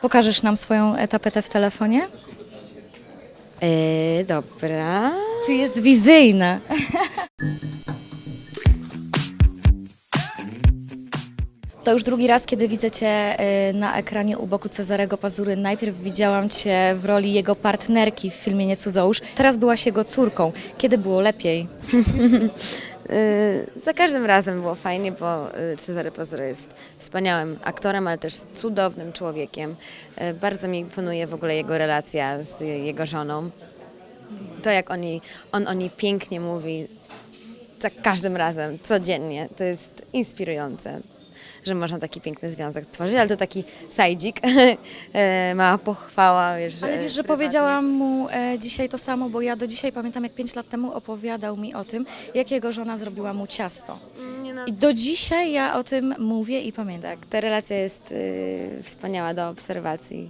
Pokażesz nam swoją tapetę w telefonie? Yy, dobra. Czy jest wizyjna? To już drugi raz, kiedy widzę Cię e, na ekranie u boku Cezarego Pazury. Najpierw widziałam Cię w roli jego partnerki w filmie Nie cudzołóż. Teraz byłaś jego córką. Kiedy było lepiej? Yy, za każdym razem było fajnie, bo yy, Cezary Pazura jest wspaniałym aktorem, ale też cudownym człowiekiem. Yy, bardzo mi imponuje w ogóle jego relacja z jego żoną. To, jak oni, on o niej pięknie mówi za każdym razem, codziennie, to jest inspirujące. Że można taki piękny związek tworzyć, ale to taki sajdzik, Yy, mała pochwała. Wiesz, Ale yy, wiesz, że prywatnie. powiedziałam mu e, dzisiaj to samo, bo ja do dzisiaj pamiętam, jak 5 lat temu opowiadał mi o tym, jak jego żona zrobiła mu ciasto. No, I do dzisiaj ja o tym mówię i pamiętam. Tak, ta relacja jest y, wspaniała do obserwacji.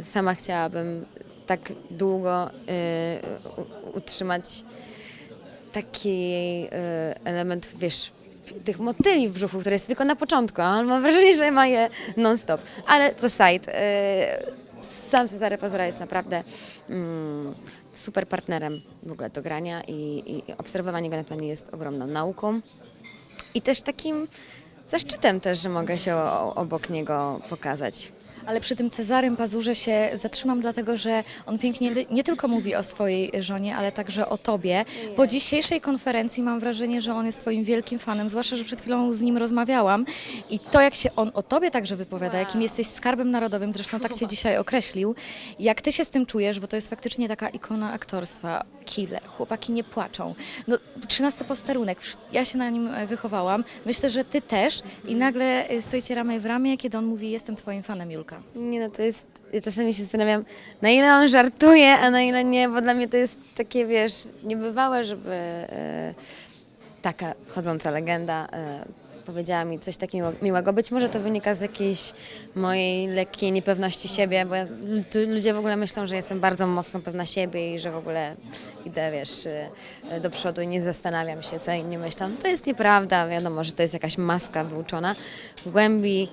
Y, sama chciałabym tak długo y, utrzymać taki y, element, wiesz, tych motyli w brzuchu, który jest tylko na początku, a mam wrażenie, że ma je non-stop. Ale to side. Y, sam Cezary Pazura jest naprawdę mm, super partnerem w ogóle do grania i, i obserwowanie go na planie jest ogromną nauką. I też takim zaszczytem też, że mogę się obok niego pokazać. Ale przy tym Cezarym Pazurze się zatrzymam, dlatego że on pięknie nie tylko mówi o swojej żonie, ale także o tobie. Po dzisiejszej konferencji mam wrażenie, że on jest twoim wielkim fanem, zwłaszcza, że przed chwilą z nim rozmawiałam. I to, jak się on o tobie także wypowiada, jakim jesteś skarbem narodowym, zresztą tak cię dzisiaj określił, jak ty się z tym czujesz, bo to jest faktycznie taka ikona aktorstwa, killer, chłopaki nie płaczą. No, 13 posterunek, ja się na nim e, wychowałam, myślę, że ty też i nagle e, stoicie ramię w ramię, kiedy on mówi, jestem twoim fanem, Julka. Nie no, to jest, ja czasami się zastanawiam, na ile on żartuje, a na ile nie, bo dla mnie to jest takie, wiesz, niebywałe, żeby e, taka chodząca legenda powiedziała mi coś tak miło, miłego. Być może to wynika z jakiejś mojej lekkiej niepewności siebie, bo ja, ludzie w ogóle myślą, że jestem bardzo mocno pewna siebie i że w ogóle idę, wiesz, e, do przodu i nie zastanawiam się, co inni myślą. To jest nieprawda, wiadomo, że to jest jakaś maska wyuczona. W głębi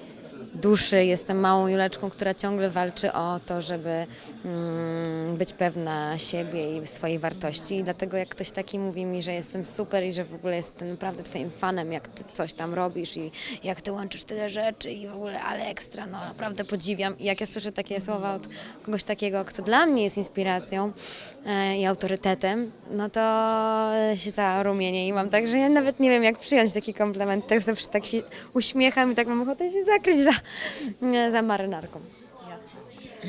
duszy jestem małą Juleczką, która ciągle walczy o to, żeby mm, być pewna siebie i swojej wartości. I dlatego jak ktoś taki mówi mi, że jestem super i że w ogóle jestem naprawdę twoim fanem, jak ty coś tam robisz i jak ty łączysz tyle rzeczy i w ogóle ale ekstra, no naprawdę podziwiam. I jak ja słyszę takie słowa od kogoś takiego, kto dla mnie jest inspiracją e, i autorytetem, no to się zarumienię i mam tak, że ja nawet nie wiem jak przyjąć taki komplement. Tak zawsze tak się uśmiecham i tak mam ochotę się zakryć za, za marynarką.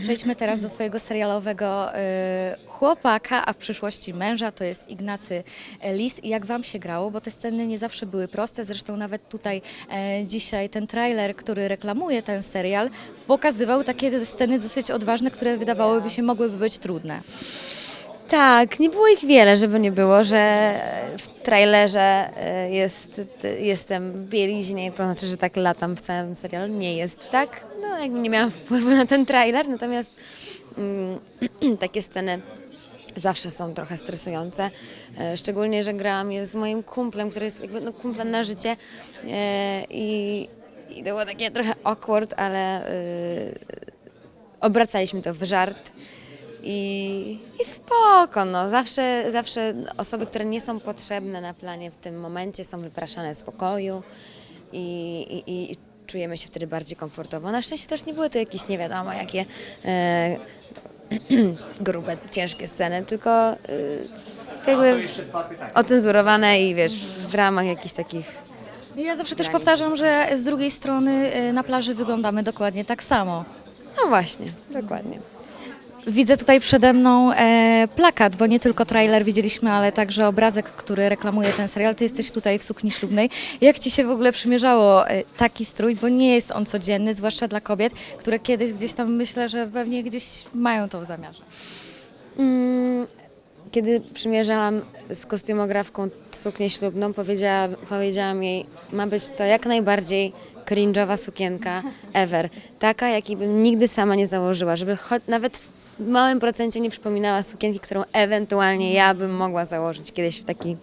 Przejdźmy teraz do Twojego serialowego y, chłopaka, a w przyszłości męża, to jest Ignacy Lis. I jak Wam się grało? Bo te sceny nie zawsze były proste, zresztą nawet tutaj e, dzisiaj ten trailer, który reklamuje ten serial, pokazywał takie sceny dosyć odważne, które wydawałyby się mogłyby być trudne. Tak, nie było ich wiele, żeby nie było, że w trailerze e, jest, jestem w bieliźnie, to znaczy, że tak latam w całym serialu. Nie jest tak. No, jakby nie miałam wpływu na ten trailer, natomiast mm, takie sceny zawsze są trochę stresujące. E, Szczególnie, że grałam je z moim kumplem, który jest jakby no, kumplem na życie e, i, i to było takie trochę awkward, ale e, obracaliśmy to w żart. I, I spoko, no. Zawsze, zawsze osoby, które nie są potrzebne na planie w tym momencie są wypraszane z pokoju i, i, i czujemy się wtedy bardziej komfortowo. Na szczęście też nie były to jakieś nie wiadomo jakie e, grube, ciężkie sceny, tylko e, jakby ocenzurowane i wiesz, w ramach jakichś takich Ja zawsze też powtarzam, że z drugiej strony y, na plaży wyglądamy dokładnie tak samo. no właśnie, dokładnie. Widzę tutaj przede mną e, plakat, bo nie tylko trailer widzieliśmy, ale także obrazek, który reklamuje ten serial. Ty jesteś tutaj w sukni ślubnej. Jak ci się w ogóle przymierzało e, taki strój, bo nie jest on codzienny, zwłaszcza dla kobiet, które kiedyś gdzieś tam myślę, że pewnie gdzieś mają to w zamiarze. Mm, Kiedy przymierzałam z kostiumografką suknię ślubną, powiedziała, powiedziałam jej, ma być to jak najbardziej cringe'owa sukienka ever. Taka, jakiej bym nigdy sama nie założyła, żeby choć nawet w małym procencie nie przypominała sukienki, którą ewentualnie ja bym mogła założyć kiedyś w taki,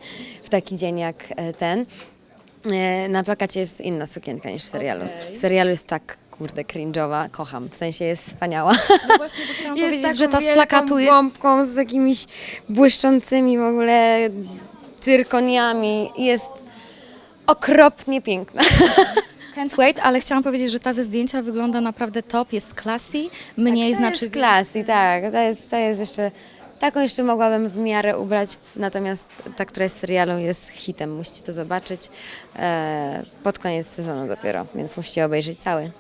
w taki dzień jak e, ten. E, Na plakacie jest inna sukienka niż w serialu. W serialu jest tak kurde, cringe'owa. Kocham, w sensie jest wspaniała. No właśnie, bo chciałam powiedzieć, taką że ta z plakatu jest bombką z jakimiś błyszczącymi w ogóle cyrkoniami. Jest okropnie piękna. Can't wait, ale chciałam powiedzieć, że ta ze zdjęcia wygląda naprawdę top, jest classy, mniej to znaczy jest klasy, tak. To jest, to jest jeszcze, taką jeszcze mogłabym w miarę ubrać, natomiast ta, która jest serialu jest hitem, musicie to zobaczyć e, pod koniec sezonu dopiero, więc musicie obejrzeć cały.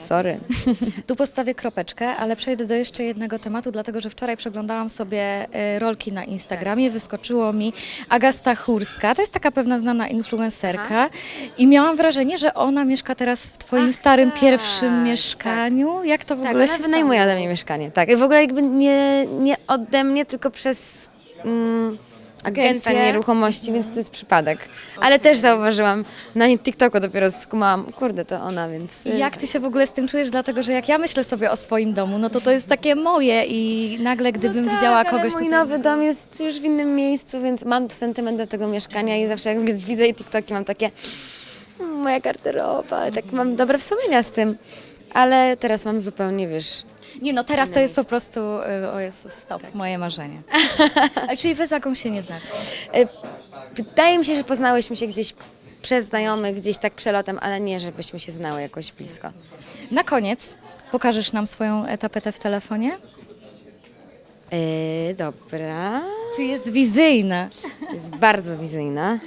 Sorry. Tu postawię kropeczkę, ale przejdę do jeszcze jednego tematu, dlatego że wczoraj przeglądałam sobie e, rolki na Instagramie, wyskoczyło mi Agasta Chórska, to jest taka pewna znana influencerka i miałam wrażenie, że ona mieszka teraz w twoim starym tak, pierwszym mieszkaniu. Jak to w Tak, ogóle ona się wynajmuje stało? ode mnie mieszkanie, tak. I w ogóle jakby nie, nie ode mnie, tylko przez mm, agenta Agencję? nieruchomości, więc to jest przypadek. Ale też zauważyłam, na TikToku dopiero skumałam, kurde, to ona, więc... I jak ty się w ogóle z tym czujesz? Dlatego, że jak ja myślę sobie o swoim domu, no to to jest takie moje i nagle gdybym tak, widziała ale kogoś mój tutaj... nowy dom jest już w innym miejscu, więc mam sentyment do tego mieszkania i zawsze jak widzę jej TikToki, mam takie "Mm, moja garderoba, tak mam dobre wspomnienia z tym. Ale teraz mam zupełnie, wiesz, Nie no, teraz to jest po prostu, y, o Jezus, stop, moje marzenie. A czyli wy z Agą się nie znacie? Y, Wydaje mi się, że poznałyśmy się gdzieś przez znajomych, gdzieś tak przelotem, ale nie, żebyśmy się znały jakoś blisko. Na koniec pokażesz nam swoją e, tapetę w telefonie? Yy, dobra. Czy jest wizyjna? Jest bardzo wizyjna.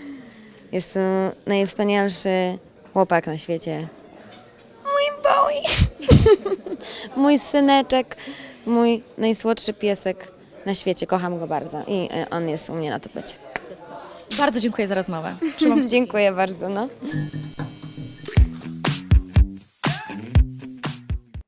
Jest to najwspanialszy chłopak na świecie. Mój syneczek, mój najsłodszy piesek na świecie. Kocham go bardzo i y, on jest u mnie na tapecie. Bardzo dziękuję za rozmowę. Trzymam Dziękuję bardzo. No.